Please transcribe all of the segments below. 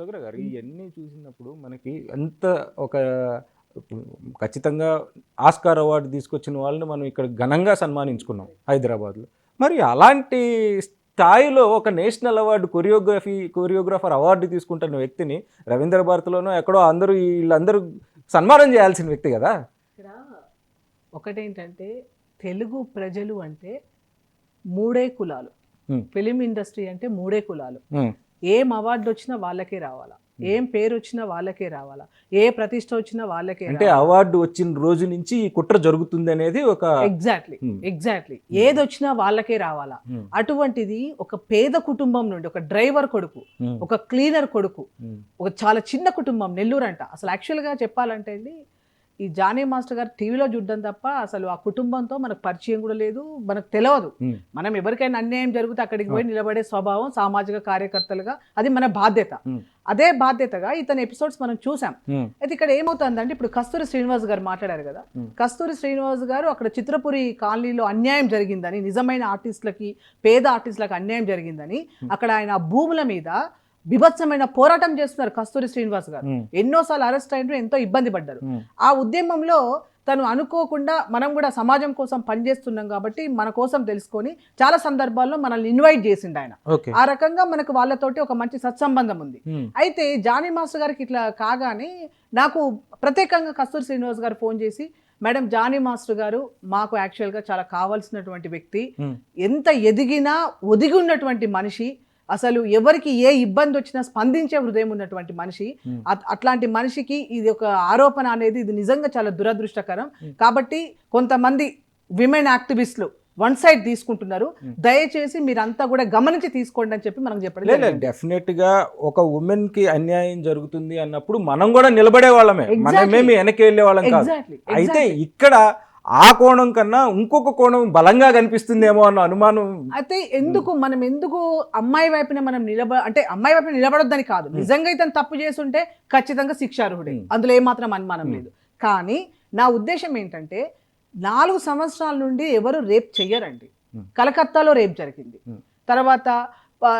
సుగ్ర గారు. ఇవన్నీ చూసినప్పుడు మనకి ఎంత ఒక ఖచ్చితంగా ఆస్కార్ అవార్డు తీసుకొచ్చిన వాళ్ళని మనం ఇక్కడ ఘనంగా సన్మానించుకున్నాం హైదరాబాద్లో. మరి అలాంటి స్థాయిలో ఒక national award choreography choreographer award తీసుకుంటున్న వ్యక్తిని రవీంద్ర భారతిలోనో ఎక్కడో అందరూ వీళ్ళందరూ సన్మానం చేయాల్సిన వ్యక్తి కదా? ఇక్కడ ఒకటేంటంటే తెలుగు ప్రజలు అంటే మూడే కులాలు. ఫిలిం ఇండస్ట్రీ అంటే మూడే కులాలు. ఏం అవార్డు వచ్చినా వాళ్ళకే రావాలా? ఏం పేరు వచ్చినా వాళ్ళకే రావాలా? ఏ ప్రతిష్ట వచ్చినా వాళ్ళకే అంటే అవార్డు వచ్చిన రోజు నుంచి ఈ కుట్ర జరుగుతుంది అనేది ఒక ఎగ్జాక్ట్లీ Hmm. ఎగ్జాక్ట్లీ ఏది వచ్చినా వాళ్ళకే రావాలా? ఉమ్, అటువంటిది ఒక పేద కుటుంబం నుండి ఒక డ్రైవర్ కొడుకు ఉమ్, ఒక క్లీనర్ కొడుకు ఒక చాలా చిన్న కుటుంబం నెల్లూరు అంట అసలు యాక్చువల్గా చెప్పాలంటే అండి ఈ జానీ మాస్టర్ గారు టీవీలో చూడడం తప్ప అసలు ఆ కుటుంబంతో మనకు పరిచయం కూడా లేదు మనకు తెలియదు మనం ఎవరికైనా అన్యాయం జరిగితే అక్కడికి పోయి నిలబడే స్వభావం సామాజిక కార్యకర్తలుగా అది మన బాధ్యత. అదే బాధ్యతగా ఇతని ఎపిసోడ్స్ మనం చూసాం. అయితే ఇక్కడ ఏమవుతుందంటే ఇప్పుడు కస్తూరి శ్రీనివాస్ గారు మాట్లాడారు కదా. కస్తూరి శ్రీనివాస్ గారు అక్కడ చిత్రపురి కాలనీలో అన్యాయం జరిగిందని నిజమైన ఆర్టిస్టులకి పేద ఆర్టిస్టులకు అన్యాయం జరిగిందని అక్కడ ఆయన భూముల మీద బిభత్సమైన పోరాటం చేస్తున్నారు కస్తూరి శ్రీనివాస్ గారు. ఎన్నోసార్లు అరెస్ట్ అయిన ఎంతో ఇబ్బంది పడ్డారు. ఆ ఉద్యమంలో తను అనుకోకుండా మనం కూడా సమాజం కోసం పనిచేస్తున్నాం కాబట్టి మన కోసం తెలుసుకొని చాలా సందర్భాల్లో మనల్ని ఇన్వైట్ చేసిండు ఆయన. ఆ రకంగా మనకు వాళ్ళతోటి ఒక మంచి సత్సంబంధం ఉంది. అయితే జానీ మాస్టర్ గారికి ఇట్లా కాగానే నాకు ప్రత్యేకంగా కస్తూరి శ్రీనివాస్ గారు ఫోన్ చేసి మేడం జానీ మాస్టర్ గారు మాకు యాక్చువల్గా చాలా కావాల్సినటువంటి వ్యక్తి. ఎంత ఎదిగినా ఒదిగి ఉన్నటువంటి మనిషి. అసలు ఎవరికి ఏ ఇబ్బంది వచ్చినా స్పందించే హృదయం ఉన్నటువంటి మనిషి Hmm. అట్- అట్లాంటి మనిషికి ఇది ఒక ఆరోపణ అనేది ఇది నిజంగా చాలా దురదృష్టకరం Hmm. కాబట్టి కొంతమంది విమెన్ యాక్టివిస్టులు వన్ సైడ్ తీసుకుంటున్నారు Hmm. దయచేసి మీరంతా కూడా గమనించి తీసుకోండి అని చెప్పి మనకు చెప్పడం లేదు. డెఫినెట్గా ఒక ఉమెన్కి అన్యాయం జరుగుతుంది అన్నప్పుడు మనం కూడా నిలబడే వాళ్ళమే. మనమేమి వెనక్కి వెళ్ళే వాళ్ళం కాదు అయితే. ఇక్కడ ఆ కోణం కన్నా ఇంకొక కోణం బలంగా కనిపిస్తుందేమో అన్న అనుమానం. అయితే ఎందుకు మనం ఎందుకు అమ్మాయి వైపున మనం నిలబ అంటే అమ్మాయి వైపున నిలబడొద్దని కాదు. నిజంగా ఇతను తప్పు చేస్తుంటే ఖచ్చితంగా శిక్షార్హుడే. అందులో ఏమాత్రం అనుమానం. లేదు. కానీ నా ఉద్దేశం ఏంటంటే నాలుగు సంవత్సరాల నుండి ఎవరు రేప్ చెయ్యరండి. కలకత్తాలో రేప్ జరిగింది. తర్వాత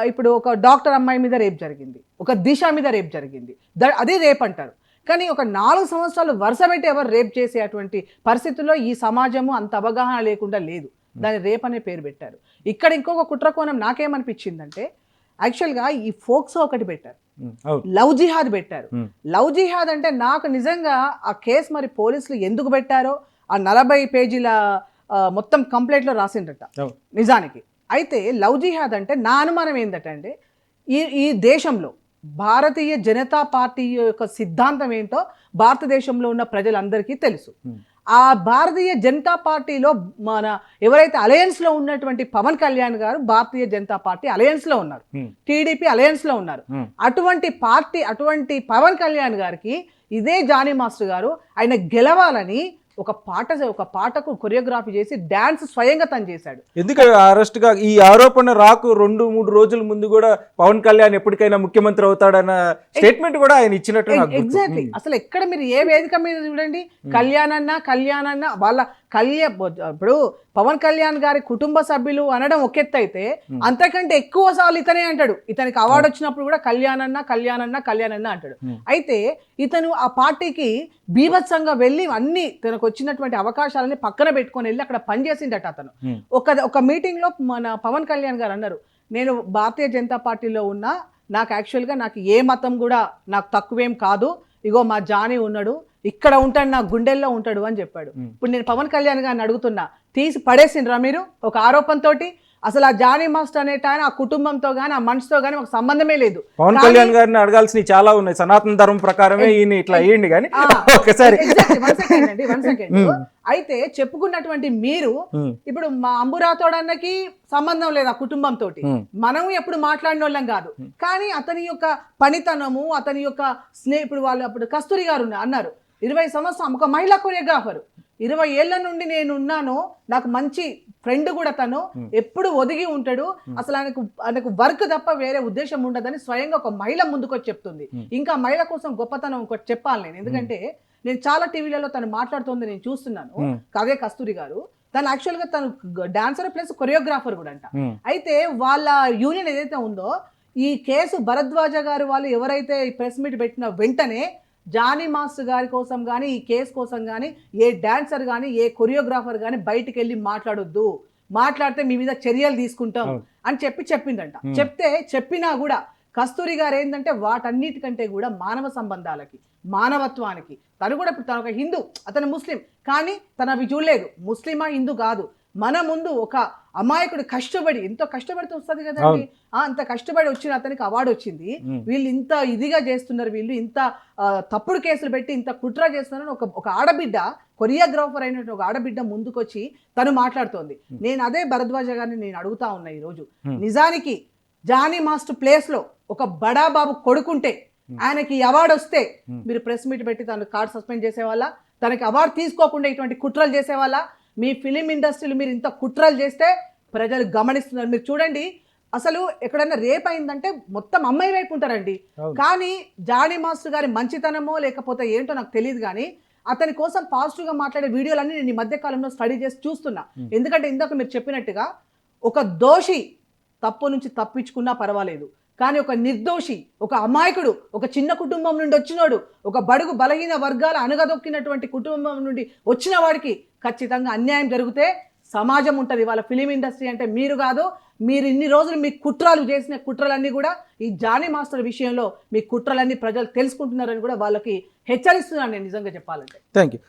ఇప్పుడు ఒక డాక్టర్ అమ్మాయి మీద రేప్ జరిగింది. ఒక దిశ మీద రేప్ జరిగింది. అదే రేప్ అంటారు. కానీ ఒక నాలుగు సంవత్సరాలు వరుస పెట్టి ఎవరు రేప్ చేసేటువంటి పరిస్థితుల్లో ఈ సమాజము అంత అవగాహన లేకుండా లేదు. దాని రేప్ అనే పేరు పెట్టారు. ఇక్కడ ఇంకొక కుట్రకోణం నాకేమనిపించిందంటే యాక్చువల్గా ఈ ఫోక్సో ఒకటి పెట్టారు. లవ్ జిహాద్ పెట్టారు. లవ్ జిహాద్ అంటే నాకు నిజంగా ఆ కేసు మరి పోలీసులు ఎందుకు పెట్టారో ఆ నలభై పేజీల మొత్తం కంప్లైంట్లో రాసిండట నిజానికి. అయితే లవ్ జిహాద్ అంటే నా అనుమానం ఏంటంటే ఈ ఈ దేశంలో భారతీయ జనతా పార్టీ యొక్క సిద్ధాంతం ఏంటో భారతదేశంలో ఉన్న ప్రజలందరికీ తెలుసు. ఉమ్, ఆ భారతీయ జనతా పార్టీలో మన ఎవరైతే అలయన్స్లో ఉన్నటువంటి పవన్ కళ్యాణ్ గారు భారతీయ జనతా పార్టీ అలయన్స్లో ఉన్నారు. ఉమ్, టీడీపీ అలయన్స్లో ఉన్నారు. ఉమ్, అటువంటి పార్టీ అటువంటి పవన్ కళ్యాణ్ గారికి ఇదే జానీ మాస్టర్ గారు ఆయన గెలవాలని ఒక పాట ఒక పాటకు కొరియోగ్రఫీ చేసి డాన్స్ స్వయంగా తను చేశాడు. ఎందుకు అరెస్ట్గా ఈ ఆరోపణ రాకు రెండు మూడు రోజుల ముందు కూడా పవన్ కళ్యాణ్ ఎప్పటికైనా ముఖ్యమంత్రి అవుతాడన్న స్టేట్మెంట్ కూడా ఆయన ఇచ్చినట్టు. ఎగ్జాక్ట్లీ అసలు ఎక్కడ మీరు ఏ వేదిక మీద చూడండి? కళ్యాణ్ కళ్యాణ్ అన్న వాళ్ళ కళ్యాణ్ ఇప్పుడు పవన్ కళ్యాణ్ గారి కుటుంబ సభ్యులు అనడం ఒక ఎత్తు అయితే Hmm. అంతకంటే ఎక్కువ సార్లు ఇతనే అంటాడు. ఇతనికి అవార్డు వచ్చినప్పుడు కూడా కళ్యాణ్ అన్న కళ్యాణ్ అన్న కళ్యాణ్ అన్న అంటాడు. అయితే ఇతను ఆ పార్టీకి బీభత్సంగా వెళ్ళి అన్ని తనకు వచ్చినటువంటి అవకాశాలని పక్కన పెట్టుకొని వెళ్ళి అక్కడ పనిచేసిండట అతను. ఒక ఒక మీటింగ్లో మన పవన్ కళ్యాణ్ గారు అన్నారు నేను భారతీయ జనతా పార్టీలో ఉన్నా నాకు యాక్చువల్గా నాకు ఏ మతం కూడా నాకు తక్కువేం కాదు. ఇగో మా జానీ ఉన్నాడు ఇక్కడ ఉంటాడు నా గుండెల్లో ఉంటాడు అని చెప్పాడు. ఇప్పుడు నేను పవన్ కళ్యాణ్ గారిని అడుగుతున్నా తీసి పడేసిండ్రా మీరు ఒక ఆరోపణతోటి అసలు ఆ జానీ మాస్టర్ అనేట ఆయన ఆ కుటుంబంతో కానీ ఆ మనిషితో కానీ ఒక సంబంధమే లేదు. పవన్ కళ్యాణ్ గారిని అడగాల్సినవి చాలా ఉన్నాయి. సనాతన ధర్మం ప్రకారమే ఈయన ఇట్లా అయ్యింది కానీ ఒకసారి. అయితే చెప్పుకున్నటువంటి మీరు ఇప్పుడు మా అంబురాతోడన్నకి సంబంధం లేదు ఆ కుటుంబంతో మనం ఎప్పుడు మాట్లాడిన వాళ్ళం కాదు కానీ అతని యొక్క పనితనము అతని యొక్క స్నేహ ఇప్పుడు వాళ్ళు అప్పుడు కస్తూరి గారు అన్నారు. ఇరవై సంవత్సరం ఒక మహిళా కొరియోగ్రాఫర్. ఇరవై ఏళ్ళ నుండి నేను ఉన్నాను నాకు మంచి ఫ్రెండ్ కూడా తను ఎప్పుడు ఒదిగి ఉంటాడు. అసలు ఆయనకు ఆయనకు వర్క్ తప్ప వేరే ఉద్దేశం ఉండదని స్వయంగా ఒక మహిళ ముందుకొచ్చి చెప్తుంది. ఇంకా మహిళ కోసం గొప్పతనం ఇంకోటి చెప్పాలి నేను. ఎందుకంటే నేను చాలా టీవీలలో తను మాట్లాడుతుంది నేను చూస్తున్నాను. కావ్య కస్తూరి గారు. తను యాక్చువల్గా తను డాన్సర్ ప్లస్ కొరియోగ్రాఫర్ కూడా అంట. అయితే వాళ్ళ యూనియన్ ఏదైతే ఉందో ఈ కేసు భరద్వాజ గారు వాళ్ళు ఎవరైతే ఈ ప్రెస్ మీట్ పెట్టిన వెంటనే జానీ మాస్టర్ గారి కోసం కానీ ఈ కేసు కోసం కానీ ఏ డాన్సర్ కానీ ఏ కొరియోగ్రాఫర్ కానీ బయటికి వెళ్ళి మాట్లాడొద్దు మాట్లాడితే మీ మీద చర్యలు తీసుకుంటాం. అని చెప్పి చెప్పిందంట. చెప్తే చెప్పినా కూడా కస్తూరి గారు ఏంటంటే వాటన్నిటికంటే కూడా మానవ సంబంధాలకి మానవత్వానికి తను కూడా ఇప్పుడు తను ఒక హిందూ అతను ముస్లిం కానీ తను అవి చూడలేదు ముస్లిమా హిందూ కాదు మన ముందు ఒక అమాయకుడు కష్టపడి ఎంతో కష్టపడితే వస్తుంది కదండి. అంత కష్టపడి వచ్చిన అతనికి అవార్డు వచ్చింది. వీళ్ళు ఇంత ఇదిగా చేస్తున్నారు వీళ్ళు ఇంత తప్పుడు కేసులు పెట్టి ఇంత కుట్ర చేస్తున్నారని ఒక ఒక ఆడబిడ్డ కొరియోగ్రాఫర్ అయినటువంటి ఒక ఆడబిడ్డ ముందుకొచ్చి తను మాట్లాడుతోంది. నేను అదే భరద్వాజ గారిని నేను అడుగుతా ఉన్నా ఈరోజు. నిజానికి జానీ మాస్టర్ ప్లేస్లో ఒక బడా బాబు కొడుకుంటే ఆయనకి అవార్డు వస్తే. మీరు ప్రెస్ మీట్ పెట్టి తను కార్డ్ సస్పెండ్ చేసేవాళ్ళ తనకి అవార్డు తీసుకోకుండా ఇటువంటి కుట్రలు చేసేవాళ్ళ మీ ఫిలిం ఇండస్ట్రీలో మీరు ఇంత కుట్రలు చేస్తే ప్రజలు గమనిస్తున్నారు. మీరు చూడండి అసలు ఎక్కడైనా రేప్ అయిందంటే మొత్తం అమ్మాయి వైపు ఉంటారండి. కానీ జానీ మాస్టర్ గారి మంచితనమో లేకపోతే ఏంటో నాకు తెలియదు కానీ అతని కోసం పాజిటివ్గా మాట్లాడే వీడియోలన్నీ నేను ఈ మధ్య కాలంలో స్టడీ చేసి చూస్తున్నా. ఎందుకంటే ఇందాక మీరు చెప్పినట్టుగా ఒక దోషి తప్పు నుంచి తప్పించుకున్నా పర్వాలేదు. కానీ ఒక నిర్దోషి ఒక అమాయకుడు ఒక చిన్న కుటుంబం నుండి వచ్చినోడు ఒక బడుగు బలహీన వర్గాల అణగదొక్కినటువంటి కుటుంబం నుండి వచ్చిన వాడికి ఖచ్చితంగా అన్యాయం జరిగితే సమాజం ఉంటుంది. వాళ్ళ ఫిలిం ఇండస్ట్రీ అంటే మీరు కాదు మీరు ఇన్ని రోజులు మీ కుట్రలు చేసిన కుట్రలన్నీ కూడా ఈ జానీ మాస్టర్ విషయంలో మీ కుట్రలన్నీ ప్రజలు తెలుసుకుంటున్నారని కూడా వాళ్ళకి హెచ్చరిస్తున్నాను నేను నిజంగా చెప్పాలంటే. థ్యాంక్ యూ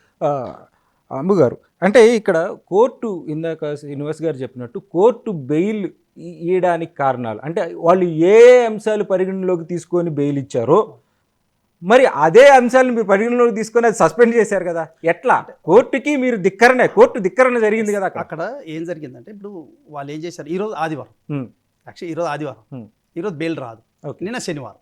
అమ్ముగారు అంటే ఇక్కడ కోర్టు ఇందాక యూనివర్స్ గారు చెప్పినట్టు కోర్టు బెయిల్ ఇ- ఇయ్యడానికి కారణాలు. అంటే వాళ్ళు ఏ అంశాలు పరిగణలోకి తీసుకొని బెయిల్ ఇచ్చారో మరి అదే అంశాలను మీరు పరిగణలోకి తీసుకొని అది సస్పెండ్ చేశారు కదా. ఎట్లా? కోర్టుకి మీరు ధిక్కరణ కోర్టు ధిక్కరణ జరిగింది కదా అక్కడ. అక్కడ ఏం జరిగిందంటే ఇప్పుడు వాళ్ళు ఏం చేశారు? ఈరోజు ఆదివారం. ఉమ్, యాక్చువల్లీ ఈరోజు ఆదివారం. ఈరోజు బెయిల్ రాదు. ఓకే. నిన్న శనివారం.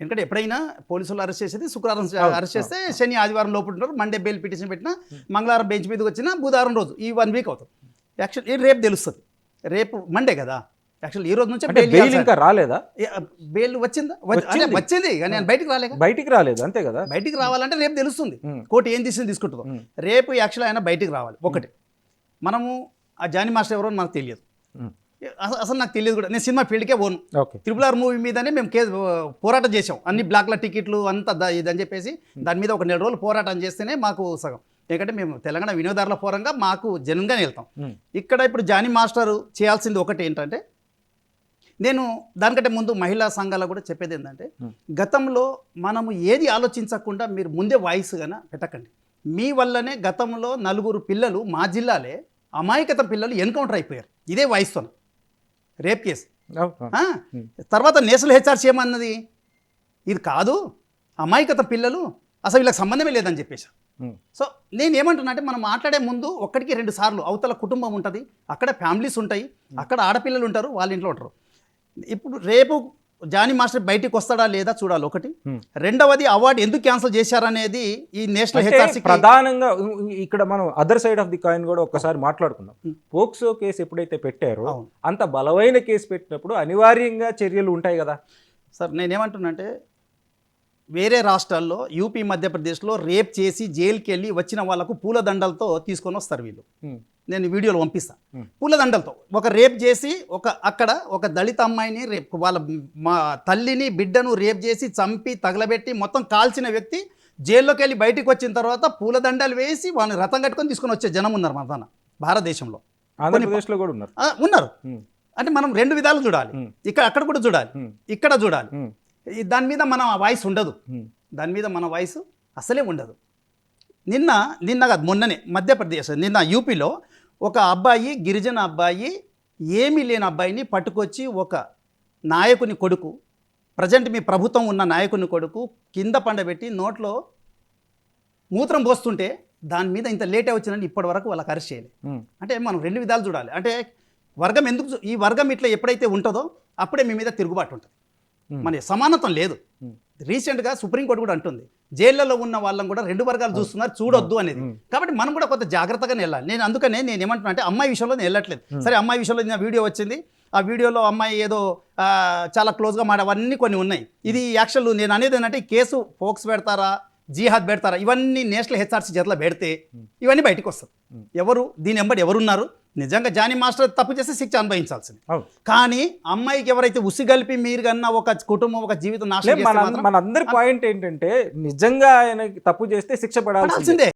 ఎందుకంటే ఎప్పుడైనా పోలీసులు అరెస్ట్ చేసేది శుక్రవారం అరెస్ట్ చేస్తే శని ఆదివారం లోపు ఉంటారు మండే బెయిల్ పిటిషన్ పెట్టినా మంగళవారం బెంచ్ మీదకి వచ్చినా బుధవారం రోజు ఈ వన్ వీక్ అవుతుంది. యాక్చువల్ రేపు తెలుస్తుంది. రేపు మండే కదా. యాక్చువల్ ఈ రోజు నుంచి బెయిల్ ఇంకా రాలేదా? బెయిల్ వచ్చిందా? వచ్చింది. కానీ నేను బయటకు రాలేక? బయటికి రాలేదు అంతే కదా? బయటికి రావాలంటే రేపు తెలుస్తుంది. కోర్టు ఏం తీసింది తీసుకుంటుందో. రేపు యాక్చువల్ ఆయన బయటికి రావాలి ఒకటి. మనము ఆ జానీ మాస్టర్ ఎవరో మనకు తెలియదు. అసలు నాకు తెలియదు కూడా. నేను సినిమా ఫీల్డ్కే పోను. త్రిపుల్ ఆర్ మూవీ మీదనే మేము కేసు పోరాటం చేసాం అన్ని బ్లాక్ల టికెట్లు అంతా ఇదని చెప్పేసి దాని మీద ఒక నెల రోజులు పోరాటం చేస్తేనే మాకు సగం. ఎందుకంటే మేము తెలంగాణ వినియోగదారుల ఫోరంగా మాకు జనంగానే వెళ్తాం ఇక్కడ ఇప్పుడు జానీ మాస్టర్ చేయాల్సింది ఒకటి ఏంటంటే నేను దానికంటే ముందు మహిళా సంఘాలకు కూడా చెప్పేది ఏంటంటే. గతంలో మనము ఏది ఆలోచించకుండా మీరు ముందే వాయిస్ గన పెట్టకండి. మీ వల్లనే గతంలో నలుగురు పిల్లలు మా జిల్లాలే అమాయకత పిల్లలు ఎన్కౌంటర్ అయిపోయారు. ఇదే వాయిస్తో రేప్ కేసు. తర్వాత నేషనల్ హెచ్ఆర్సీ ఏమన్నది ఇది కాదు. అమాయకత పిల్లలు అసలు వీళ్ళకి సంబంధమే లేదని చెప్పేసి. సో నేను ఏమంటున్నా అంటే మనం మాట్లాడే ముందు ఒక్కడికి రెండు సార్లు అవతల కుటుంబం ఉంటుంది అక్కడ ఫ్యామిలీస్ ఉంటాయి అక్కడ ఆడపిల్లలు ఉంటారు వాళ్ళ ఇంట్లో ఉంటారు. ఇప్పుడు రేపు జానీ మాస్టర్ బయటికి వస్తాడా లేదా చూడాలి ఒకటి. రెండవది అవార్డు ఎందుకు క్యాన్సిల్ చేశారనేది ఈ నేషనల్ హెచ్ఆర్సీ ప్రధానంగా ఇక్కడ మనం other side of the coin కూడా ఒక్కసారి మాట్లాడుకుందాం. పోక్సో కేసు ఎప్పుడైతే పెట్టారో అంత బలమైన కేసు పెట్టినప్పుడు అనివార్యంగా చర్యలు ఉంటాయి కదా. సార్ నేనేమంటున్నా అంటే వేరే రాష్ట్రాల్లో యూపీ మధ్యప్రదేశ్లో రేప్ చేసి జైలుకి వెళ్ళి వచ్చిన వాళ్ళకు పూలదండలతో తీసుకొని వస్తారు వీళ్ళు. నేను వీడియోలో పంపిస్తాను. పూలదండలతో ఒక రేప్ చేసి ఒక అక్కడ ఒక దళిత అమ్మాయిని రేప్ వాళ్ళ మా తల్లిని బిడ్డను రేప్ చేసి చంపి తగలబెట్టి మొత్తం కాల్చిన వ్యక్తి జైల్లోకి వెళ్ళి బయటికి వచ్చిన తర్వాత పూలదండలు వేసి వాళ్ళని రథం కట్టుకొని తీసుకొని వచ్చే జనం ఉన్నారు మన తన భారతదేశంలో ఆంధ్రప్రదేశ్లో కూడా ఉన్నారు ఉన్నారు. అంటే మనం రెండు విధాలు చూడాలి. ఇక్కడ అక్కడ కూడా చూడాలి. ఇక్కడ చూడాలి దాని మీద మన వాయిస్ ఉండదు. దాని మీద మన వాయిస్ అసలే ఉండదు నిన్న నిన్న కాదు మొన్ననే మధ్యప్రదేశ్ నిన్న యూపీలో ఒక అబ్బాయి గిరిజన అబ్బాయి ఏమీ లేని అబ్బాయిని పట్టుకొచ్చి ఒక నాయకుని కొడుకు ప్రజెంట్ మీ ప్రభుత్వం ఉన్న నాయకుని కొడుకు కింద పండబెట్టి నోట్లో మూత్రం పోస్తుంటే దాని మీద ఇంత లేట్ వచ్చిందని ఇప్పటి వరకు వాళ్ళకి అరెస్ట్ చేయలేదు. అంటే మనం రెండు విధాలు చూడాలి అంటే వర్గం ఎందుకు ఈ వర్గం ఇట్లా ఎప్పుడైతే ఉంటుందో అప్పుడే మీ మీద తిరుగుబాటు ఉంటుంది. మన సమానత్వం లేదు. రీసెంట్గా సుప్రీంకోర్టు కూడా అంటుంది. జైళ్ళలో ఉన్న వాళ్ళని కూడా రెండు వర్గాలు చూస్తున్నారు చూడొద్దు అనేది. కాబట్టి మనం కూడా కొంత జాగ్రత్తగానే వెళ్ళాలి. నేను అందుకనే నేను ఏమంటున్నా అంటే అమ్మాయి విషయంలో నేను వెళ్ళట్లేదు. సరే అమ్మాయి విషయంలో నా వీడియో వచ్చింది. ఆ వీడియోలో అమ్మాయి ఏదో చాలా క్లోజ్గా మాట అవన్నీ కొన్ని ఉన్నాయి. ఇది యాక్చువల్ నేను అనేది ఏంటంటే ఈ కేసు ఫోక్స్ పెడతారా జిహాద్ పెడతారా ఇవన్నీ నేషనల్ హెచ్ఆర్సీ చేతిలో పెడితే ఇవన్నీ బయటకు వస్తుంది Hmm. ఎవరు దీని ఎంబడి ఎవరున్నారు? నిజంగా జానీ మాస్టర్ తప్పు చేస్తే శిక్ష అనుభవించాల్సింది. కానీ అమ్మాయికి ఎవరైతే ఉసిగలిపి మీరు కన్నా ఒక కుటుంబం ఒక జీవితం నాశనం మనందరి పాయింట్ ఏంటంటే నిజంగా ఆయన తప్పు చేస్తే శిక్ష పడాల్సిందే.